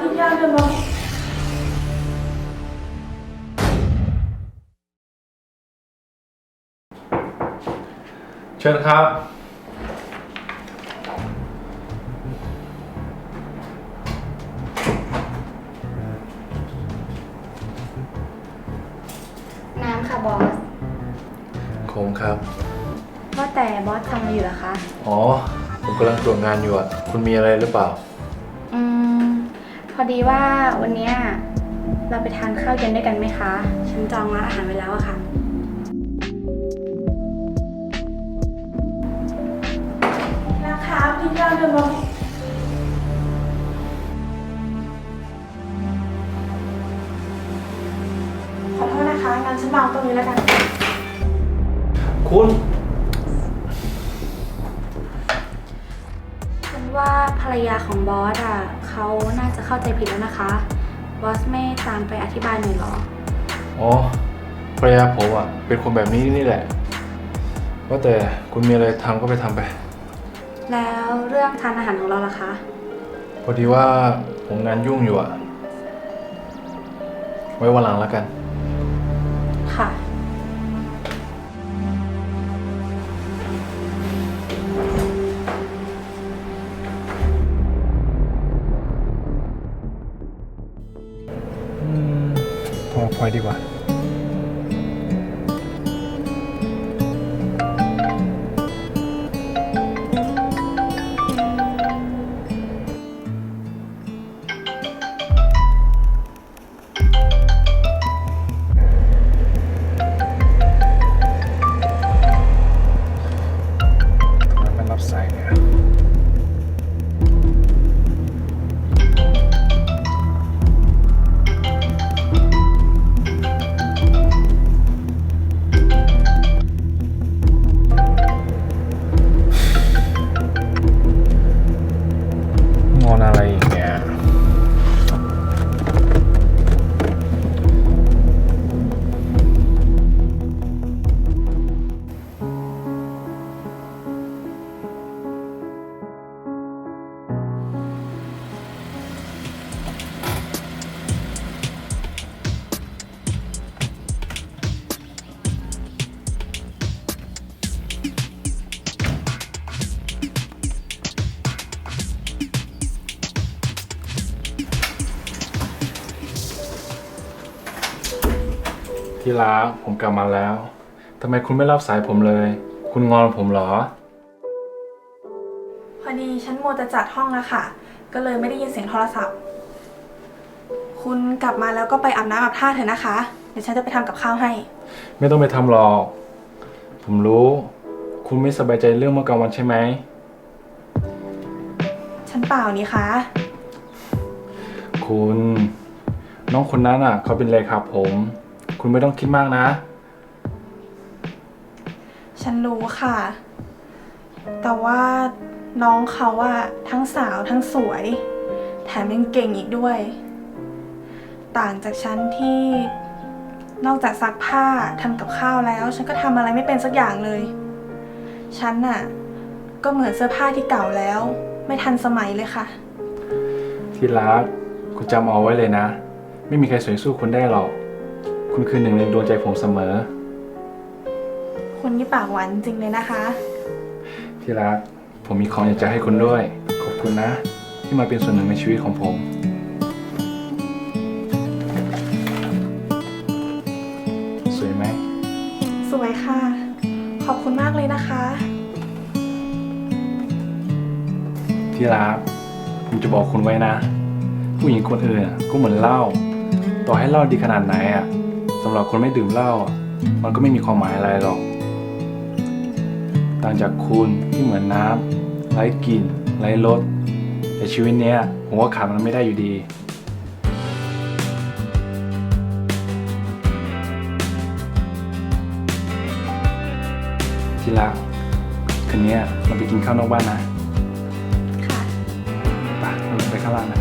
พี่ย่าเดินมาเชิญครับ น้ำค่ะบอส โคงครับ ว่าแต่บอสทำอะไรอยู่เหรอคะ อ๋อ ผมกำลังตรวจงานอยู่อะ คุณมีอะไรหรือเปล่าอืม พอดีว่าวันเนี้ยเราไปทานข้าวเย็นด้วยกันไหมคะ ฉันจองร้านอาหารไว้แล้วอะค่ะ นะคะพี่ย่าเดินมาขอโทษนะคะงั้นฉันวางตรงนี้แล้วกัน คุณ ฉันว่าภรรยาของบอสอะเขาน่าจะเข้าใจผิดแล้วนะคะ บอสไม่ตามไปอธิบายหน่อยเหรอ อ๋อภรรยาผมอะเป็นคนแบบนี้นี่แหละ ว่าแต่คุณมีอะไรทำก็ไปทำไป แล้วเรื่องทานอาหารของเราล่ะคะ พอดีว่าผมงานยุ่งอยู่อะ ไว้วันหลังแล้วกัน ดีกว่า ที่รักผมกลับมาแล้วทำไมคุณไม่รับสายผมเลย คุณงอนผมเหรอ พอดีฉันโมวแต่จัดห้องอะค่ะ ก็เลยไม่ได้ยินเสียงโทรศัพท์ คุณกลับมาแล้วก็ไปอาบน้ำอาบท่าเถอะนะคะ เดี๋ยวฉันจะไปทำกับข้าวให้ ไม่ต้องไปทำหรอก ผมรู้ คุณไม่สบายใจเรื่องเมื่อกลางวันใช่ไหม ฉันเปล่านี่คะ คุณ น้องคนนั้นอะ เขาเป็นเลขาผม คุณไม่ต้องคิดมากนะ ฉันรู้ค่ะ แต่ว่าน้องเขาอะทั้งสาวทั้งสวย แถมยังเก่งอีกด้วย ต่างจากฉันที่นอกจากซักผ้าทำกับข้าวแล้ว ฉันก็ทำอะไรไม่เป็นสักอย่างเลย ฉันน่ะ ก็เหมือนเสื้อผ้าที่เก่าแล้ว ไม่ทันสมัยเลยค่ะ ที่รักคุณจำเอาไว้เลยนะ ไม่มีใครสวยสู้คุณได้หรอก คุณคือหนึ่งในดวงใจผมเสมอคุณนี่ปากหวานจริงเลยนะคะ ที่รัก ผมมีของอยากจะให้คุณด้วย ขอบคุณนะ ที่มาเป็นส่วนหนึ่งในชีวิตของผม สวยไหม สวยค่ะ ขอบคุณมากเลยนะคะ ที่รัก ผมจะบอกคุณไว้นะ ผู้หญิงคนอื่นอะก็เหมือนเหล้า ต่อให้เหล้าดีขนาดไหนอะ สำหรับคนไม่ดื่มเหล้าอะมันก็ไม่มีความหมายอะไรหรอก ต่างจากคุณที่เหมือนน้ำไร้กลิ่นไร้รสแต่ชีวิตเนี้ยผมว่าขาดมันไม่ได้อยู่ดีที่รักคืนนี้เราไปกินข้าวนอกบ้านนะ ค่ะ ไปเราลงไปข้างล่างนะ